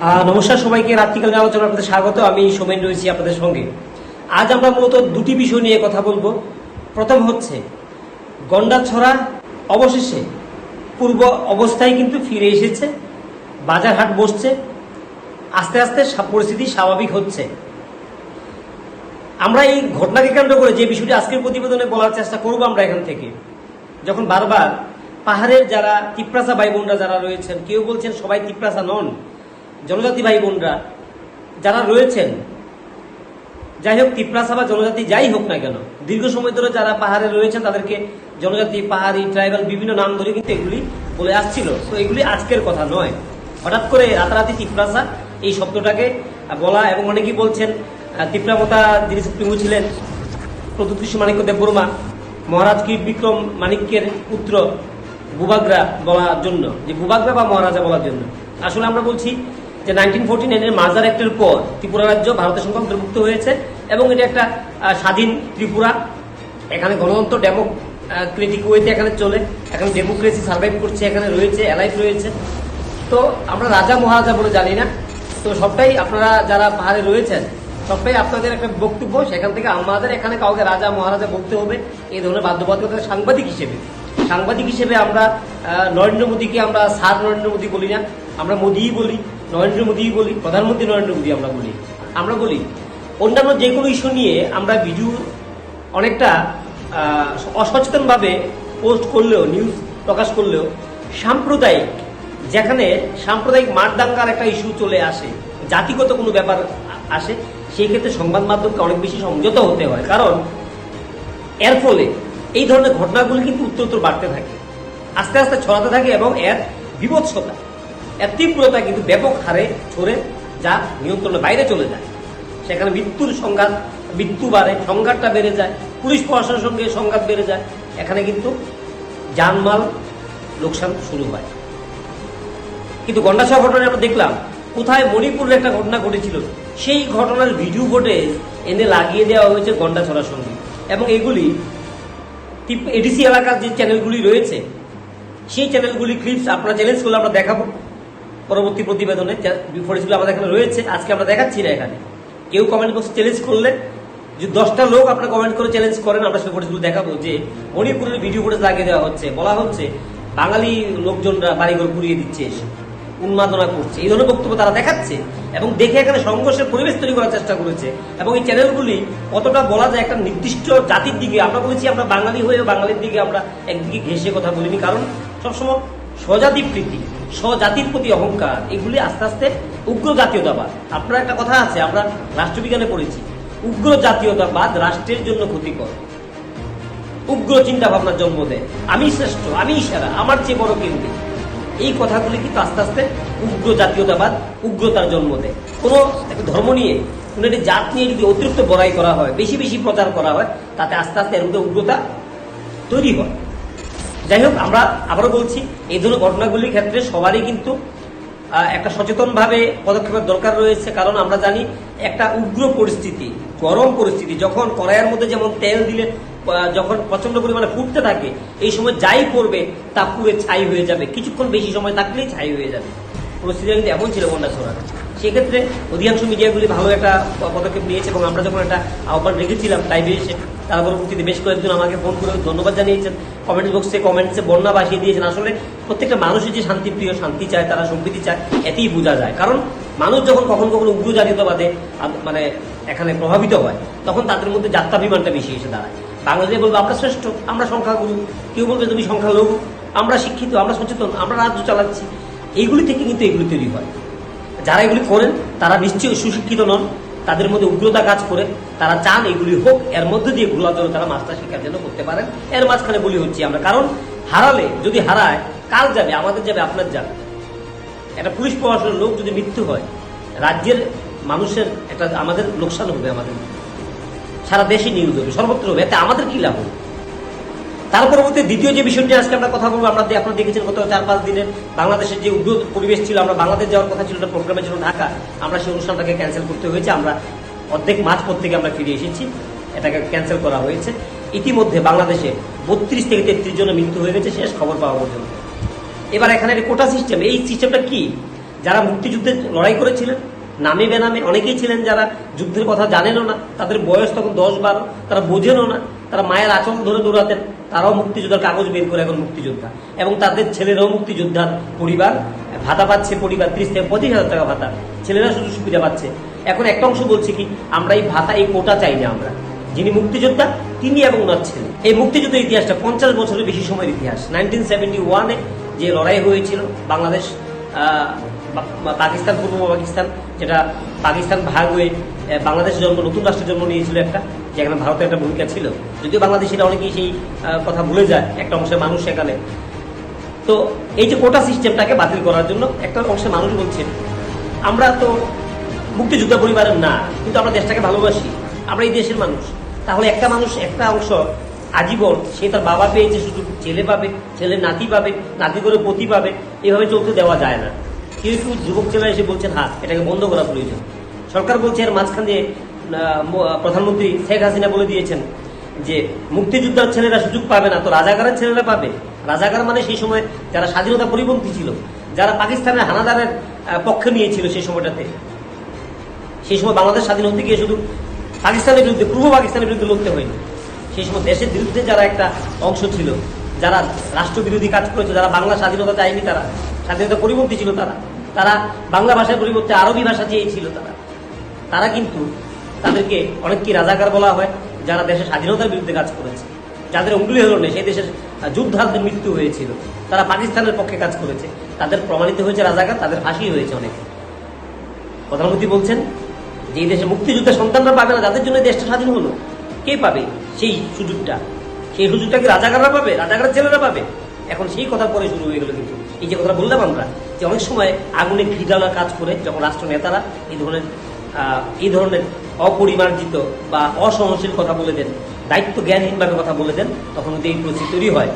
নমস্কার সবাইকে রাত্রিকাল আলোচনা আপনাদের স্বাগত। আমি সোমেন রয়েছি আপনাদের সঙ্গে। আজ আমরা মূলত দুটি বিষয় নিয়ে কথা বলব। প্রথম হচ্ছে গন্ডাছড়া অবশেষে পূর্ব অবস্থায় কিন্তু ফিরে এসেছে বাজার হাট বসছে, আস্তে আস্তে পরিস্থিতি স্বাভাবিক হচ্ছে। আমরা এই ঘটনাকে কেন্দ্র করে যে বিষয়টি আজকের প্রতিবেদনে বলার চেষ্টা করব আমরা এখান থেকে। যখন বারবার পাহাড়ের যারা তিপ্রাসা ভাই বোনরা যারা রয়েছেন, কেউ বলছেন সবাই তিপ্রাসা নন জনজাতি ভাই বোনরা যারা রয়েছেন, যাই হোক তিপ্রাসা বা জনজাতি যাই হোক না কেন, দীর্ঘ সময় ধরে যারা পাহাড়ে রয়েছেন, তাদেরকে জনজাতি, পাহাড়ি, ট্রাইবাল, বিভিন্ন নাম ধরে কিন্তু এগুলি বলে আসছিল। তো এগুলি আজকের কথা নয়। হঠাৎ করে রাতারাতি তিপ্রাসা এই শব্দটাকে বলা এবং অনেকেই বলছেন তিপ্রামতা যিনি সুপ্রিমো ছিলেন প্রদুৎকৃষ্ণ মাণিক্য দেববর্মা, মহারাজ কীট বিক্রম মাণিক্যের পুত্র বুবাগ্রা বলার জন্য, যে বুবাগ্রা বা মহারাজা বলার জন্য। আসলে আমরা বলছি যে নাইনটিন ফোরটি নাইনের মাজার অ্যাক্টের পর ত্রিপুরা রাজ্য ভারতের সঙ্গে অন্তর্ভুক্ত হয়েছে এবং এটা একটা স্বাধীন ত্রিপুরা। এখানে গণতন্ত্র ডেমোক্রেটিক ওয়েতে এখানে চলে। এখানে ডেমোক্রেসি সার্ভাইভ করছে, এখানে রয়েছে অ্যালাইভ রয়েছে। তো আমরা রাজা মহারাজা বলে জানি না। তো সবটাই আপনারা যারা পাহাড়ে রয়েছেন, সবটাই আপনাদের একটা বক্তব্য। সেখান থেকে আমাদের এখানে কাউকে রাজা মহারাজা বলতে হবে, এই ধরনের বাধ্যবাধকতা সাংবাদিক হিসেবে। সাংবাদিক হিসেবে আমরা নরেন্দ্র মোদীকে আমরা স্যার নরেন্দ্র মোদী বলি না, আমরা মোদিই বলি। নরেন্দ্র মোদীই বলি, প্রধানমন্ত্রী নরেন্দ্র মোদী আমরা বলি আমরা বলি, অন্যান্য যে কোনো ইস্যু নিয়ে আমরা ভিডিও অনেকটা অসচেতনভাবে পোস্ট করলেও, নিউজ প্রকাশ করলেও, সাম্প্রদায়িক, যেখানে সাম্প্রদায়িক মারদাঙ্গার একটা ইস্যু চলে আসে, জাতিগত কোনো ব্যাপার আসে, সেই ক্ষেত্রে সংবাদ মাধ্যমকে অনেক বেশি সংযত হতে হয়। কারণ, এর ফলে এই ধরনের ঘটনাগুলি কিন্তু উত্তরোত্তর বাড়তে থাকে, আস্তে আস্তে ছড়াতে থাকে এবং এর বিভৎসতা। এর তীব্রতা কিন্তু ব্যাপক হারে ছড়ে যা নিয়ন্ত্রণের বাইরে চলে যায়। সেখানে মৃত্যুর সংঘাত, মৃত্যু বাড়ে, সংঘাতটা বেড়ে যায়, পুলিশ প্রশাসনের সঙ্গে সংঘাত বেড়ে যায়। এখানে কিন্তু জানমাল লোকসান শুরু হয়। কিন্তু গন্ডাছড়া ঘটনায় আমরা দেখলাম, কোথায় মণিপুরের একটা ঘটনা ঘটেছিল, সেই ঘটনার ভিডিও ফুটেজ এনে লাগিয়ে দেওয়া হয়েছে গন্ডাছড়ার সঙ্গে। এবং এগুলি এডিসি এলাকার যে চ্যানেলগুলি রয়েছে, সেই চ্যানেলগুলি ক্লিপস আপনারা চ্যালেঞ্জ করলে আমরা দেখাবো। পরবর্তী প্রতিবেদনে ফুটেজগুলো আমাদের এখানে রয়েছে, আজকে আমরা দেখাচ্ছি না এখানে। কেউ কমেন্ট বক্সে চ্যালেঞ্জ করলে যে দশটা লোক আপনারা কমেন্ট করে চ্যালেঞ্জ করেন, আমরা সেই ফুটেজগুলো দেখাবো যে মণিপুরের ভিডিও ফুটেজ লাগিয়ে দেওয়া হচ্ছে। বলা হচ্ছে বাঙালি লোকজনরা বাড়িঘর পুড়িয়ে দিচ্ছে এসে। উন্মাদনা করছে। এই ধরনের বক্তব্য তারা দেখাচ্ছে এবং দেখে এখানে সংঘর্ষের পরিবেশ তৈরি করার চেষ্টা করেছে। এবং এই চ্যানেলগুলি কতটা বলা যায় একটা নির্দিষ্ট জাতির দিকে, আমরা বলেছি আমরা বাঙালি হয়ে বাঙালির দিকে আমরা একদিকে ঘেসে কথা বলিনি, কারণ সবসময় স্বজাতি প্রীতি। স্বজাতির প্রতি অহংকার, এগুলি আস্তে আস্তে উগ্র জাতীয়তাবাদ। আপনার একটা কথা আছে, আমরা রাষ্ট্রবিজ্ঞানে পড়েছি, উগ্র জাতীয়তাবাদ রাষ্ট্রের জন্য ক্ষতিকর। উগ্র চিন্তা ভাবনার জন্ম দেয়। আমি শ্রেষ্ঠ, আমি সেরা, আমার চেয়ে বড় কেউ এই কথাগুলি কিন্তু আস্তে আস্তে উগ্র জাতীয়তাবাদ, উগ্রতার জন্ম দেয়। কোনো ধর্ম নিয়ে, কোনো একটি জাত নিয়ে যদি অতিরিক্ত বড়াই করা হয়, বেশি বেশি প্রচার করা হয়, তাতে আস্তে আস্তে এর মধ্যে উগ্রতা তৈরি হয়। যাই হোক আমরা আবারও বলছি, এই ধরনের ঘটনাগুলির ক্ষেত্রে সবারই কিন্তু একটা সচেতনভাবে পদক্ষেপের দরকার রয়েছে, কারণ আমরা জানি একটা উগ্র পরিস্থিতি, গরম পরিস্থিতি, যখন কড়াইয়ের মধ্যে যেমন তেল দিলে যখন প্রচণ্ড পরিমাণে ফুটতে থাকে, এই সময় যাই করবে, তা পুরে ছাই হয়ে যাবে, কিছুক্ষণ বেশি সময় থাকলেই ছাই হয়ে যাবে। পরিস্থিতি কিন্তু এমন ছিল বন্যা ছোড়া সেক্ষেত্রে অধিকাংশ মিডিয়াগুলি ভালো একটা পদক্ষেপ নিয়েছে এবং আমরা যখন একটা আহ্বান রেখেছিলাম লাইভে এসে, তার পরবর্তীতে বেশ কয়েকজন আমাকে ফোন করে ধন্যবাদ জানিয়েছেন। কমেন্ট বক্সে কমেন্টসে বন্যা বাসিয়ে দিয়েছেন। আসলে প্রত্যেকটা মানুষের যে শান্তিপ্রিয় শান্তি চায়, তারা সম্প্রীতি চায়, এতেই বোঝা যায়। কারণ মানুষ যখন কখন কখনো উগ্র জাতীয়তাবাদে মানে এখানে প্রভাবিত হয়, তখন তাদের মধ্যে যাত্রাভিমানটা বেশি এসে দাঁড়ায়। বাংলাদেশে বলব, আমরা শ্রেষ্ঠ, আমরা সংখ্যাগুরু। কেউ বলবে, তুমি সংখ্যালঘু, আমরা শিক্ষিত, আমরা সচেতন, আমরা রাজ্য চালাচ্ছি। এইগুলি থেকে কিন্তু এগুলি তৈরি হয়। যারা এগুলি করেন, তারা নিশ্চয়ই সুশিক্ষিত নন, তাদের মধ্যে উগ্রতা কাজ করে, তারা চান এগুলি হোক, এর মধ্যে দিয়ে ঘোলা জন্য তারা মাস্টার শিক্ষার জন্য করতে পারেন। এর মাঝখানে বলি হচ্ছি আমরা, কারণ হারালে, যদি হারায় কাল যাবে? আমাদের যাবে, আপনার যাবে। একটা পুলিশ প্রশাসনের লোক যদি মৃত্যু হয়, রাজ্যের মানুষের একটা আমাদের লোকসান হবে আমাদের। সারা দেশে নিউজ হবে। সর্বত্র হবে। এতে আমাদের কি লাভ হবে? তার পরবর্তী দ্বিতীয় যে বিষয়টি আজকে আমরা কথা বলব আমরা আপনারা দেখেছেন গত চার পাঁচ দিনের বাংলাদেশের যে উগ্র পরিবেশ ছিল, আমরা বাংলাদেশ যাওয়ার কথা ছিল প্রোগ্রামের জন্য ঢাকা। আমরা সেই অনুষ্ঠানটাকে ক্যান্সেল করতে হয়েছে, আমরা অর্ধেক মাঝপথ থেকে আমরা ফিরে এসেছি, এটাকে ক্যান্সেল করা হয়েছে। ইতিমধ্যে বাংলাদেশে বত্রিশ থেকে তেত্রিশ জনের মৃত্যু হয়ে গেছে, শেষ খবর পাওয়া পর্যন্ত। এবার এখানে কোটা সিস্টেম এই সিস্টেমটা কি? যারা মুক্তিযুদ্ধে লড়াই করেছিলেন, নামে বেনামে অনেকেই ছিলেন যারা যুদ্ধের কথা জানেনও না, তাদের বয়স তখন দশ বারো, তারা বোঝেনও না। তারা মায়ের আচরণ ধরে দৌড়াতেন তারাও মুক্তিযোদ্ধার কাগজ বের করে এখন মুক্তিযোদ্ধা। এবং তাদের ছেলেরাও মুক্তিযোদ্ধার পরিবার। ভাতা পাচ্ছে পরিবার ত্রিশ থেকে পঁচিশ হাজার টাকা ভাতা। ছেলেরা শুধু সুবিধা পাচ্ছে। এখন একটা অংশ বলছি কি আমরা এই ভাতা এই কোটা চাই না আমরা। যিনি মুক্তিযোদ্ধা তিনি এবং ওনার ছেলে। এই মুক্তিযুদ্ধের ইতিহাসটা পঞ্চাশ বছরের বেশি সময়ের ইতিহাস। নাইনটিন সেভেন্টি ওয়ানে যে লড়াই হয়েছিল বাংলাদেশ পাকিস্তান পূর্ব পাকিস্তান যেটা পাকিস্তান ভাগ হয়ে আহ, বাংলাদেশের জন্ম নতুন রাষ্ট্রের জন্ম নিয়েছিল একটা। যেখানে ভারতের একটা ভূমিকা ছিল। যদিও বাংলাদেশিরা অনেকেই সেই কথা ভুলে যায়, একটা অংশের মানুষ সেখানে তো এই যে কোটা সিস্টেমটাকে বাতিল করার জন্য একটা অংশের মানুষ বলছেন আমরা তো মুক্তিযোদ্ধা পরিবারের না, কিন্তু আমরা দেশটাকে ভালোবাসি, আমরা এই দেশের মানুষ। তাহলে একটা মানুষ, একটা অংশ আজীবন সে তার বাবা পেয়েছে শুধু, ছেলে পাবে, ছেলে নাতি পাবে, নাতি করে পতি পাবে, এভাবে চলতে দেওয়া যায় না। কেউ যুবক ছেলেরা এসে বলছেন হ্যাঁ এটাকে বন্ধ করা প্রয়োজন। সরকার বলছে, এর মাঝখান দিয়ে প্রধানমন্ত্রী শেখ হাসিনা বলে দিয়েছেন যে মুক্তিযোদ্ধার ছেলেরা সুযোগ পাবে না। তো রাজাকারের ছেলেরা পাবে। রাজাকার মানে সেই সময় যারা স্বাধীনতা পরিপন্থী ছিল, যারা পাকিস্তানের হানাদারের পক্ষে নিয়েছিল সেই সময়টাতে। সেই সময় বাংলাদেশ স্বাধীন হতে গিয়ে শুধু পাকিস্তানের বিরুদ্ধে, পূর্ব পাকিস্তানের বিরুদ্ধে লড়তে হয়নি। সেই সময় দেশের বিরুদ্ধে যারা একটা অংশ ছিল, যারা রাষ্ট্রবিরোধী কাজ করেছে, যারা বাংলা স্বাধীনতা চায়নি তারা, স্বাধীনতা পরিপন্থী ছিল তারা তারা বাংলা ভাষার পরিবর্তে আরবি ভাষা চেয়েছিল তারা। তারা কিন্তু তাদেরকে অনেককে রাজাকার বলা হয়, যারা দেশের স্বাধীনতার বিরুদ্ধে কাজ করেছে। যাদের অঙ্গুলি হল সেই দেশের যুদ্ধাদের মৃত্যু হয়েছিল। তারা পাকিস্তানের পক্ষে কাজ করেছে। তাদের প্রমাণিত হয়েছে রাজাকার, তাদের ফাঁসি হয়েছে অনেকে। প্রধানমন্ত্রী বলছেন, যে দেশে মুক্তিযুদ্ধের সন্তানরা পাবে না, যাদের জন্য দেশটা স্বাধীন হলো। কে পাবে সেই সুযোগটা? সেই সুযোগটা কি রাজাকাররা পাবে? রাজাকারের ছেলেরা পাবে? এখন সেই কথা পরে শুরু হয়ে গেল কিন্তু। এই যে কথাটা বললাম আমরা, যে অনেক সময় আগুনে ঘৃণালা কাজ করে যখন রাষ্ট্র নেতারা এই ধরনের এই ধরনের অপরিমার্জিত বা অসহনশীল কথা বলে দেন, দায়িত্ব জ্ঞানহীনভাবে কথা বলে দেন, তখন কিন্তু এই পরিস্থিতি তৈরি হয়।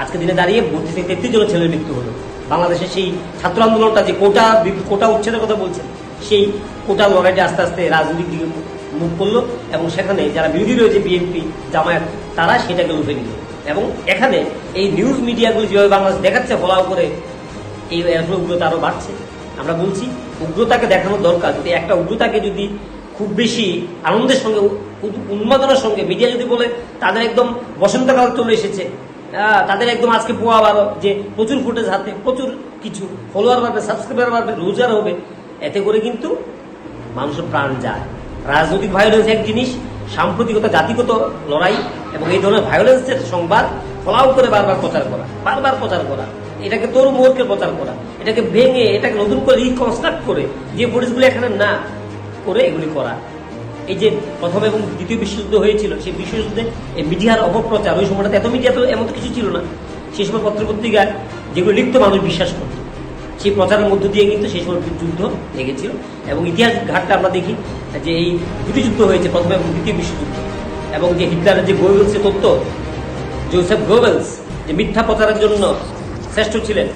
আজকে দিনে দাঁড়িয়ে বত্রিশ থেকে তেত্রিশ জন ছেলের মৃত্যু হলো। বাংলাদেশের সেই ছাত্র আন্দোলনটা যে কোটা কোটা উচ্ছেদের কথা বলছেন, সেই কোটা লড়াইটা আস্তে আস্তে রাজনীতির দিকে মুখ করল এবং সেখানে যারা বিরোধী রয়েছে বিএনপি, জামায়াত, তারা সেটাকে লুফে নিল। এবং এখানে এই নিউজ মিডিয়াগুলো যেভাবে বাংলাদেশ দেখাচ্ছে, ফলাও করে এই উগ্রতা আরও বাড়ছে। আমরা বলছি, উগ্রতাকে দেখানো দরকার। যদি একটা উগ্রতাকে যদি খুব বেশি আনন্দের সঙ্গে উন্মাদনার সঙ্গে মিডিয়া যদি বলে, তাদের একদম বসন্তকাল চলে এসেছে। তাদের একদম আজকে পোয়া বারো, যে প্রচুর ফুটেজ হাতে, প্রচুর কিছু ফলোয়ার বাড়বে সাবস্ক্রাইবার বাড়বে, রোজার হবে। এতে করে কিন্তু মানুষের প্রাণ যায়। রাজনৈতিক ভায়োলেন্স এক জিনিস, সাম্প্রতিকতা, জাতিগত লড়াই এবং এই ধরনের ভায়োলেন্সের সংবাদ ফলাও করে বারবার প্রচার করা, বারবার প্রচার করা। এটাকে তোর মোহরকে প্রচার করা, এটাকে ভেঙে, এটাকে নতুন করে রিকনস্ট্রাক্ট করে যে ফুটেজগুলো এখানে না করে এগুলি করা। এই যে প্রথম এবং দ্বিতীয় বিশ্বযুদ্ধ হয়েছিল, সেই বিশ্বযুদ্ধে এই মিডিয়ার অপপ্রচার, ওই সময়টাতে এত মিডিয়া তো এমন কিছু ছিল না। সেই সময় পত্রপত্রিকায় যেগুলো লিখত মানুষ বিশ্বাস করত, সেই প্রচারের মধ্য দিয়ে কিন্তু সেই সময় যুদ্ধ লেগেছিল। এবং ইতিহাস ঘাটটা আমরা দেখি যে এই দুটি যুদ্ধ হয়েছে প্রথম এবং দ্বিতীয় বিশ্বযুদ্ধ। এবং যে হিটলারের যে গোয়েলসের তথ্য জোসেফ গোয়েলস যে মিথ্যা প্রচারের জন্য শ্রেষ্ঠ ছিলেন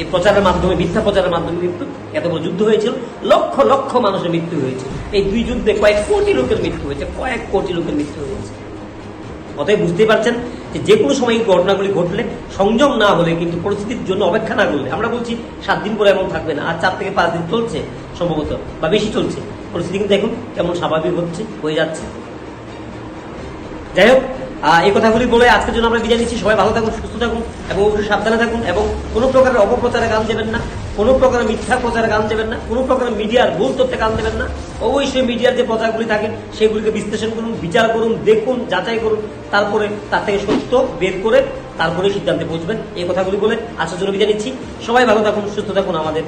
এই প্রচারের মাধ্যমে, মিথ্যা প্রচারের মাধ্যমে কিন্তু এত বড় যুদ্ধ হয়েছিল, লক্ষ লক্ষ মানুষের মৃত্যু হয়েছে। এই দুই যুদ্ধে কয়েক কোটি লোকের মৃত্যু হয়েছে, কয়েক কোটি লোকের মৃত্যু হয়েছে। অতএব বুঝতেই পারছেন যে যে কোনো সময় এই ঘটনাগুলি ঘটলে, সংযম না হলে কিন্তু পরিস্থিতির জন্য অপেক্ষা না করলে, আমরা বলছি সাত দিন পরে এমন থাকবে না, আর চার থেকে পাঁচ দিন চলছে সম্ভবত, বা বেশি চলছে। পরিস্থিতি কিন্তু এখন কেমন স্বাভাবিক হচ্ছে, হয়ে যাচ্ছে। যাই হোক এই কথাগুলি বলে আজকের জন্য আমরা বিদায় নিচ্ছি। সবাই ভালো থাকুন, সুস্থ থাকুন এবং অবশ্যই সাবধানে থাকুন এবং কোনো প্রকারের অপপ্রচারে গান দেবেন না, কোনো প্রকারের মিথ্যা প্রচারে গান দেবেন না, কোনো প্রকারের মিডিয়ার ভুল তথ্যে গান দেবেন না। অবশ্যই মিডিয়ার যে প্রচারগুলি থাকে সেগুলিকে বিশ্লেষণ করুন, বিচার করুন, দেখুন, যাচাই করুন, তারপরে তার থেকে সত্য বের করে তারপরে সিদ্ধান্তে পৌঁছবেন। এই কথাগুলি বলে আসার জন্য বিদায় নিচ্ছি। সবাই ভালো থাকুন, সুস্থ থাকুন আমাদের